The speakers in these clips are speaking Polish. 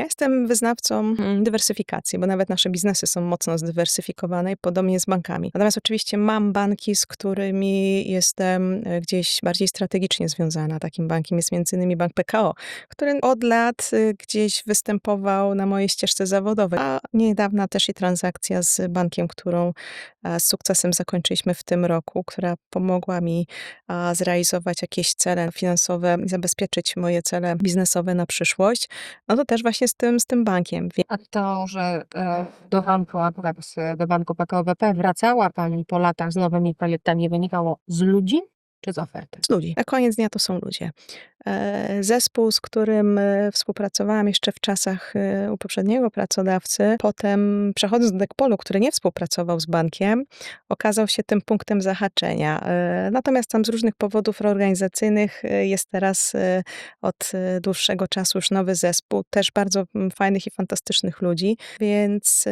Ja jestem wyznawcą mm, dywersyfikacji, bo nawet nasze biznesy są mocno zdywersyfikowane i podobnie z bankami. Natomiast oczywiście mam banki, z którymi jestem e, gdzieś bardziej strategicznie związana. Takim bankiem jest między innymi Bank PKO, który od lat y, gdzieś występował na mojej ścieżce zawodowej. A niedawna też i transakcja z bankiem, którą e, z sukcesem zakończyliśmy w tym roku, która pomogła mi zrealizować jakieś cele finansowe i zabezpieczyć moje cele biznesowe na przyszłość. No to też właśnie z tym, z tym bankiem. A to, że e, do banku, akurat z- do banku PKO BP wracała Pani po latach z nowymi projektami, wynikało z ludzi czy z oferty? z ludzi. Na koniec dnia to są ludzie. E, Zespół, z którym e, współpracowałam jeszcze w czasach e, u poprzedniego pracodawcy, potem przechodząc do Dekpolu, który nie współpracował z bankiem, okazał się tym punktem zahaczenia. Natomiast tam z różnych powodów reorganizacyjnych e, jest teraz od dłuższego czasu już nowy zespół, też bardzo fajnych i fantastycznych ludzi, więc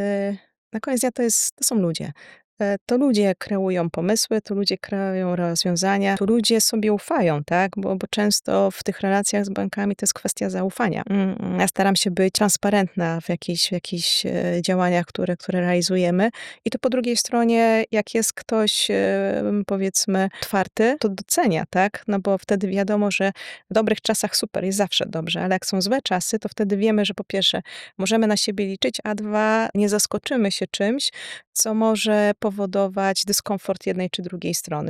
na koniec dnia to, jest, to są ludzie. E, To ludzie kreują pomysły, to ludzie kreują rozwiązania, to ludzie sobie ufają, tak? Bo, bo często w tych relacjach z bankami to jest kwestia zaufania. Mm, Ja staram się być transparentna w jakichś e, działaniach, które, które realizujemy. I to po drugiej stronie, jak jest ktoś, e, powiedzmy, otwarty, to docenia, tak? No bo wtedy wiadomo, że w dobrych czasach super, jest zawsze dobrze, ale jak są złe czasy, to wtedy wiemy, że po pierwsze możemy na siebie liczyć, a dwa nie zaskoczymy się czymś, co może powodować dyskomfort jednej czy drugiej strony.